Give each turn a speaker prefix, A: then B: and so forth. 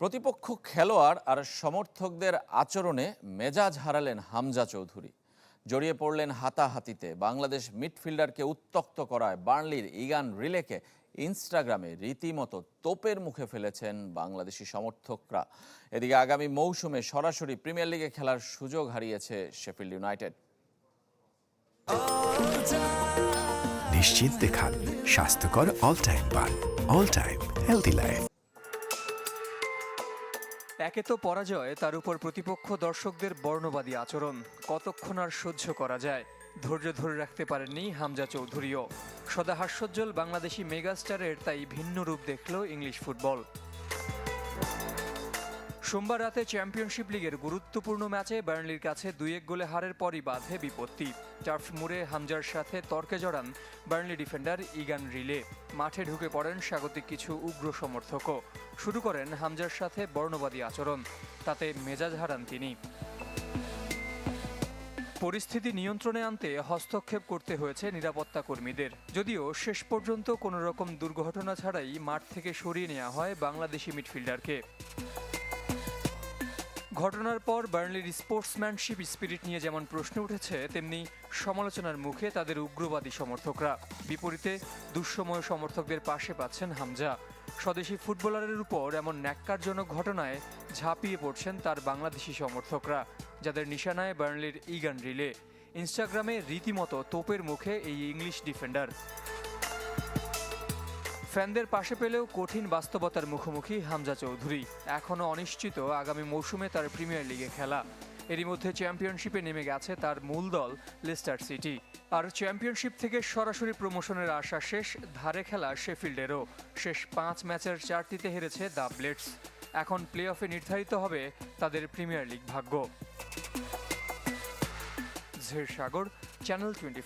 A: প্রতিপক্ষ খেলোয়াড় আর সমর্থকদের আচরণে মেজাজ হারালেন হামজা চৌধুরী। জড়িয়ে পড়লেন হাতাহাতিতে। বাংলাদেশ মিডফিল্ডারকে উত্তক্ত করায় বার্নলির ইগান রিলেকে ইনস্টাগ্রামে রীতিমতো তোপের মুখে ফেলেছেন বাংলাদেশি সমর্থকরা। এদিকে আগামী মৌসুমে সরাসরি প্রিমিয়ার লিগে খেলার সুযোগ হারিয়েছে শেফিল্ড ইউনাইটেড।
B: নিশ্চিন্তে খান। স্বাস্থ্যকর অল টাইম পান অল টাইম হেলদি লাইফ
C: একে তো পরাজয়, তার উপর প্রতিপক্ষ দর্শকদের বর্ণবাদী আচরণ। কতক্ষণ আর সহ্য করা যায়? ধৈর্য ধরে রাখতে পারেননি হামজা চৌধুরীও। সদা হাস্যোজ্জ্বল বাংলাদেশি মেগাস্টারের তাই ভিন্ন রূপ দেখল ইংলিশ ফুটবল। সোমবার রাতে চ্যাম্পিয়নশিপ লিগের গুরুত্বপূর্ণ ম্যাচে বার্নলির কাছে দুই এক গোলে হারের পরই বাধে বিপত্তি। টার্ফ মুড়ে হামজার সাথে তর্কে জড়ান বার্নলি ডিফেন্ডার ইগান রিলে। মাঠে ঢুকে পড়েন স্বাগতিক কিছু উগ্র সমর্থকও। শুরু করেন হামজার সাথে বর্ণবাদী আচরণ, তাতে মেজাজ হারান তিনি। পরিস্থিতি নিয়ন্ত্রণে আনতে হস্তক্ষেপ করতে হয়েছে নিরাপত্তা কর্মীদের। যদিও শেষ পর্যন্ত কোনো রকম দুর্ঘটনা ছাড়াই মাঠ থেকে সরিয়ে নেওয়া হয় বাংলাদেশি মিডফিল্ডারকে। ঘটনার পর বার্নলির স্পোর্টসম্যানশিপ স্পিরিট নিয়ে যেমন প্রশ্ন উঠেছে, তেমনি সমালোচনার মুখে তাদের উগ্রবাদী সমর্থকরা। বিপরীতে দুঃসময় সমর্থকদের পাশে পাচ্ছেন হামজা। স্বদেশি ফুটবলারের উপর এমন ন্যাক্কারজনক ঘটনায় ঝাঁপিয়ে পড়ছেন তার বাংলাদেশি সমর্থকরা, যাদের নিশানায় বার্নলির ইগান রিলে। ইনস্টাগ্রামে রীতিমতো তোপের মুখে এই ইংলিশ ডিফেন্ডার। ফ্যানদের পাশে পেলেও কঠিন বাস্তবতার মুখোমুখি হামজা চৌধুরী। এখনও অনিশ্চিত আগামী মৌসুমে তার প্রিমিয়ার লিগে খেলা। এরই মধ্যে চ্যাম্পিয়নশিপে নেমে গেছে তার মূল দল, লিস্টার সিটি। আর চ্যাম্পিয়নশিপ থেকে সরাসরি প্রমোশনের আশা শেষ, ধারে খেলা শেফিল্ডেরও। শেষ পাঁচ ম্যাচের চারটিতে হেরেছে দ্য ব্লেডস। এখন প্লে অফে নির্ধারিত হবে তাদের প্রিমিয়ার লিগ ভাগ্য। ঝের সাগর, চ্যানেল টোয়েন্টি